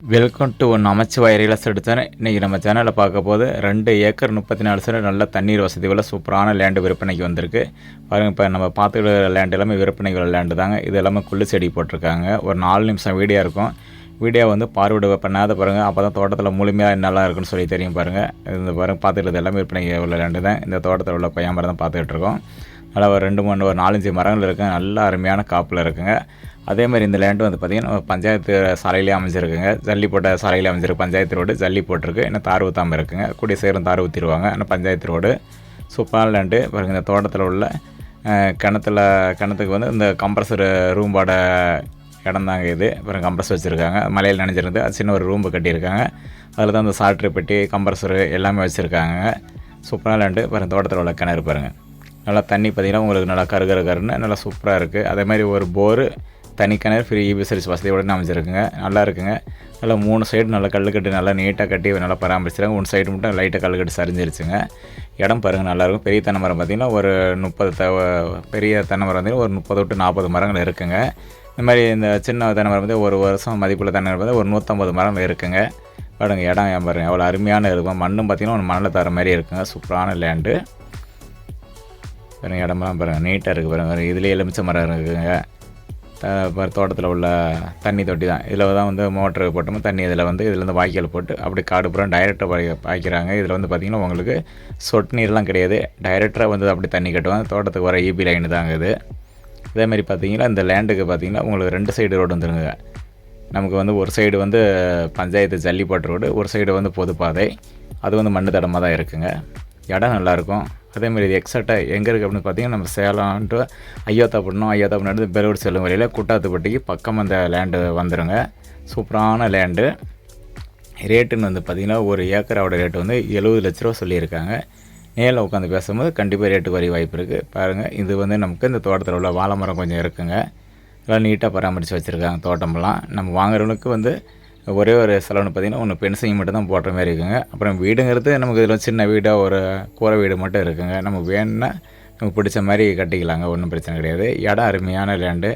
Welcome to one Namachivay real estate channel இன்றைக்கி நம்ம சேனலில் பார்க்க போது ரெண்டு ஏக்கர் முப்பத்தி நாலு சென்ட் நல்ல தண்ணீர் வசதி உள்ள சூப்பரான லேண்டு விற்பனைக்கு வந்திருக்கு. பாருங்கள் இப்போ நம்ம பார்த்துக்கிற லேண்டு எல்லாமே விற்பனைக்கு உள்ள லேண்டு தாங்க. இது எல்லாமே குள்ளு செடி போட்டிருக்காங்க. ஒரு நாலு நிமிஷம் வீடியோ இருக்கும். வீடியோ வந்து பார்வையிட பண்ணாத பாருங்கள் அப்போ தான் தோட்டத்தில் முழுமையாக நல்லா இருக்குன்னு சொல்லி தெரியும் பாருங்கள் இந்த பாருங்கள் பார்த்துக்கிட்டது எல்லாமே விற்பனைக்கு உள்ள லேண்டு தான். இந்த தோட்டத்தில் உள்ள பையன் மரம் தான் பார்த்துக்கிட்டு இருக்கோம். நல்லா ஒரு ரெண்டு மூணு ஒரு நாலஞ்சு மரங்கள் இருக்குது நல்லா அருமையான காப்பில் இருக்குங்க. அதே மாதிரி இந்த லேண்டு வந்து பார்த்திங்கன்னா பஞ்சாயத்து சாலையிலே அமைஞ்சிருக்குங்க. ஜல்லி போட்ட சாலையில் அமைஞ்சிருக்கு பஞ்சாயத்து ரோடு. ஜல்லி போட்டிருக்கு இன்னும் தார் ஊற்றாமல் இருக்குங்க. கூடிய சேரும் தார் ஊற்றிடுவாங்க ஆனால் பஞ்சாயத்து ரோடு. சூப்பரான லேண்டு பாருங்க இந்த தோட்டத்தில் உள்ள கிணத்துல கிணத்துக்கு வந்து இந்த கம்ப்ரஸர் ரூம்போட இடம் தாங்க இது. அப்புறம் கம்ப்ரஸ் வச்சுருக்காங்க. மலையில் நினைஞ்சிருந்து அது சின்ன ஒரு ரூம்பு கட்டியிருக்காங்க. அதில் தான் அந்த சாட்ரு பெட்டி கம்ப்ரஸரு எல்லாமே வச்சுருக்காங்க. சூப்பராக லேண்டு பாருங்க தோட்டத்தில் உள்ள கிணறு பாருங்கள் நல்லா தண்ணி பார்த்தீங்கன்னா உங்களுக்கு நல்லா கரு கருன்னு நல்லா சூப்பராக இருக்குது அதே மாதிரி ஒரு போரு தனி கிணறு ஃப்ரீ இபி சர்வீஸ் வசதியோடு அமைச்சிருக்குங்க நல்லா இருக்குங்க. நல்லா மூணு சைடு நல்லா கல் நல்லா நீட்டாக கட்டி நல்லா பராமரிச்சிருக்காங்க. ஒன் சைடு மட்டும் லைட்டாக கல் சரிஞ்சிருச்சுங்க. இடம் பாருங்கள் நல்லாயிருக்கும் பெரிய தென்னை மரம் பார்த்திங்கன்னா ஒரு முப்பது த பெரிய தென்னை மரம் வந்து ஒரு முப்பது டு நாற்பது மரங்கள் இருக்குங்க. இந்த மாதிரி இந்த சின்ன தென்னை மரம் வந்து ஒரு வருஷம் மதிப்புள்ள தென்னை மரம் வந்து ஒரு நூற்றம்பது மரங்கள் இருக்குங்க. பாருங்க இடம் ஏன் பாருங்கள் அவ்வளோ அருமையான இருக்கும். மண்ணும் பார்த்திங்கன்னா ஒரு மணலை தர மாதிரி இருக்குங்க. சூப்பரான லேண்டு பாருங்க இடமெல்லாம் பாருங்கள் நீட்டாக இருக்குது பாருங்கள் இதுலேயே எலுமிச்ச மரம் இருக்குங்க. தோட்டத்தில் உள்ள தண்ணி தொட்டி தான். இதில் தான் வந்து மோட்ரு போட்டோம் தண்ணி இதில் வந்து இதில் வந்து வாய்க்கால் போட்டு அப்படி காடு பூரா டைரெக்டாக பாய் பாய்க்கிறாங்க. இதில் வந்து பார்த்திங்கன்னா உங்களுக்கு சொட்டு நீர்லாம் கிடையாது. டைரெக்டாக வந்து அப்படி தண்ணி கட்டுவாங்க. தோட்டத்துக்கு வர ஈபி லைன் தாங்க இது. இதேமாரி பார்த்தீங்கன்னா இந்த லேண்டுக்கு பார்த்தீங்கன்னா உங்களுக்கு ரெண்டு சைடு ரோடு வந்துருங்க. நமக்கு வந்து ஒரு சைடு வந்து பஞ்சாயத்து ஜல்லிப்பட்டு ரோடு ஒரு சைடு வந்து பொதுப்பாதை அது வந்து மண்ணு தடமாக தான் இருக்குங்க. இடம் நல்லாயிருக்கும். அதேமாதிரி இது எக்ஸாக்டாக எங்கே இருக்குது அப்படின்னு பார்த்தீங்கன்னா நம்ம சேலம் டு ஐயாத்தாப்பட்டினம் ஐயாத்தாப்பட்டினம் எடுத்து பெலூர் செல்லும் வழியில் குட்டாத்துப்பட்டிக்கு பக்கம் அந்த லேண்டு வந்துடுங்க சூப்பரான லேண்டு ரேட்டுன்னு வந்து பார்த்திங்கன்னா ஒரு ஏக்கரோட ரேட்டு வந்து எழுபது லட்ச ரூபா சொல்லியிருக்காங்க. நேரில் உட்காந்து பேசும்போது கண்டிப்பாக ரேட்டு குறைய வாய்ப்பு இருக்குது பாருங்கள் இது வந்து நமக்கு இந்த தோட்டத்தில் உள்ள வாழை மரம் கொஞ்சம் இருக்குங்க. எல்லாம் நீட்டாக பராமரித்து வச்சுருக்காங்க தோட்டமெல்லாம். நம்ம வாங்குறவங்களுக்கு வந்து ஒரே ஒரு செலவுன்னு பார்த்திங்கன்னா ஒன்று பென்சிங் மட்டும் தான் போடுற மாதிரி இருக்குங்க. அப்புறம் வீடுங்கிறது நமக்கு இதில் சின்ன வீடாக ஒரு கூரை வீடு மட்டும் இருக்குங்க. நம்ம வேணும்னா நமக்கு பிடிச்ச மாதிரி கட்டிக்கலாங்க ஒன்றும் பிரச்சனை கிடையாது. இடம் அருமையான லேண்டு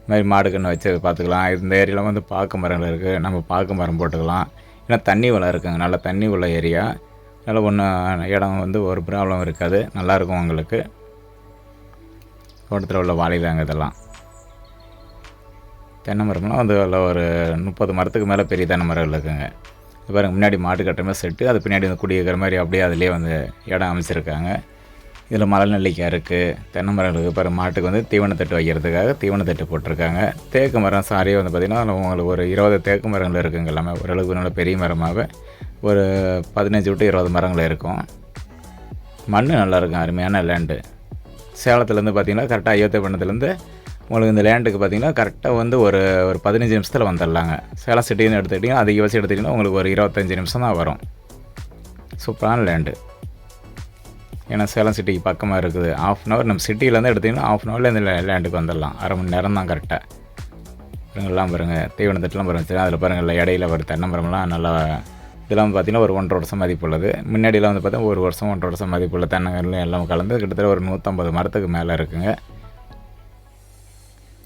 இது மாதிரி மாடு கன்று வச்சு பார்த்துக்கலாம். இந்த ஏரியாவில் வந்து பாக்கு மரங்கள் இருக்குது நம்ம பாக்கு மரம் போட்டுக்கலாம். ஏன்னா தண்ணி வளம் இருக்குங்க. நல்ல தண்ணி உள்ள ஏரியா. அதனால் ஒன்றும் இடம் வந்து ஒரு ப்ராப்ளம் இருக்காது. நல்லாயிருக்கும் உங்களுக்கு. தோட்டத்தில் உள்ள வாழை தாங்க இதெல்லாம். தென்னை மரம்லாம் வந்து அதில் ஒரு முப்பது மரத்துக்கு மேலே பெரிய தென்னை மரம் இருக்குங்க. இது முன்னாடி மாட்டு கட்டுற மாதிரி செட்டு அது பின்னாடி வந்து குடியிருக்கிற மாதிரி அப்படியே அதிலே வந்து இடம் அமைச்சிருக்காங்க. இதில் மலை நெல்லிக்காய் இருக்குது தென்னை மரம் இருக்குது பாருங்க மாட்டுக்கு வந்து தீவனத்தட்டு வைக்கிறதுக்காக தீவனத்தட்டு போட்டிருக்காங்க. தேக்கு மரம் சாரியே வந்து பார்த்திங்கன்னா உங்களுக்கு ஒரு இருபது தேக்கு மரங்கள் இருக்குங்க எல்லாமே. ஓரளவுக்கு நல்ல பெரிய மரமாக ஒரு பதினஞ்சு விட்டு இருபது மரங்கள் இருக்கும். மண் நல்லா இருக்கும் அருமையான லேண்டு சேலத்துலேருந்து பார்த்தீங்கன்னா கரெக்டாக ஐயோத்தியப்பட்டினத்துலேருந்து உங்களுக்கு இந்த லேண்டுக்கு பார்த்தீங்கன்னா கரெக்டாக வந்து ஒரு ஒரு பதினஞ்சு நிமிஷத்தில் வந்துடலாங்க. சேலம் சிட்டின்னு எடுத்துக்கிட்டிங்கன்னா அதிகபட்சம் எடுத்துக்கிட்டிங்கன்னா உங்களுக்கு ஒரு இருபத்தஞ்சி நிமிஷம் தான் வரும். சூப்பரான லேண்டு ஏன்னா சேலம் சிட்டிக்கு பக்கமாக இருக்குது. ஆஃப் அன் ஹவர் நம்ம சிட்டியிலேருந்து எடுத்திங்கன்னா ஆஃப் அன் ஹவரில் இந்த லேண்டுக்கு வந்துடலாம். அரை மணி நேரம் தான் கரெக்டாக பாருங்கள்லாம் பாருங்கள் தீவனத்தட்டுலாம் பாருங்கள் அதில் பாருங்கள் இல்லை இடையில ஒரு தென்னை மரம்லாம் நல்லா இதெல்லாம் பார்த்தீங்கன்னா ஒரு ஒன்றரை வருஷம் மதிப்பு உள்ளது. முன்னாடியெல்லாம் வந்து பார்த்தா ஒரு வருஷம் ஒன்றரை வருஷம் மதிப்புள்ள தென்னங்கள்லாம் எல்லாம் கலந்து கிட்டத்தட்ட ஒரு நூற்றம்பது மரத்துக்கு மேலே இருக்குங்க.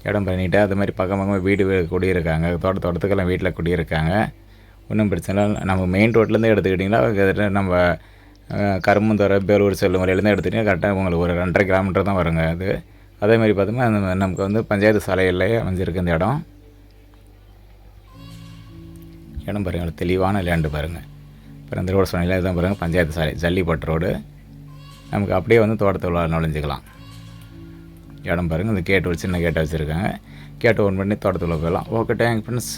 இடம் பண்ணிட்டு அது மாதிரி பக்கம் பக்கமாக வீடு குடியிருக்காங்க. தோட்ட தோட்டத்துக்கெல்லாம் வீட்டில் குடியிருக்காங்க. ஒன்றும் பிரச்சனை இல்லை. நம்ம மெயின் ரோட்லேருந்து எடுத்துக்கிட்டிங்கன்னா நம்ம கரும்புந்தோரை பேலூர் செல்லும் முறையிலேருந்து எடுத்துக்கிட்டிங்கன்னா கரெக்டாக உங்களுக்கு ஒரு ரெண்டரை கிலோமீட்டர் தான் வருங்க அது. அதே மாதிரி பார்த்தோம்னா அந்த நமக்கு வந்து பஞ்சாயத்து சாலையிலேயே அமைஞ்சிருக்கு இந்த இடம். இடம் பாருங்கள் தெளிவான லேண்டு பாருங்கள் அப்புறம் இந்த ரோடு சொன்னீங்களா இதுதான் பாருங்கள் பஞ்சாயத்து சாலை. ஜல்லிப்பட்டு ரோடு. நமக்கு அப்படியே வந்து தோட்டத்தில் நுழைஞ்சிக்கலாம். இடம் பாருங்கள் அந்த கேட்டு ஒரு சின்ன கேட்டை வச்சுருக்காங்க கேட்டு ஓன் பண்ணி தோட்டத்துக்குள்ளே போயிடலாம். Okay thank friends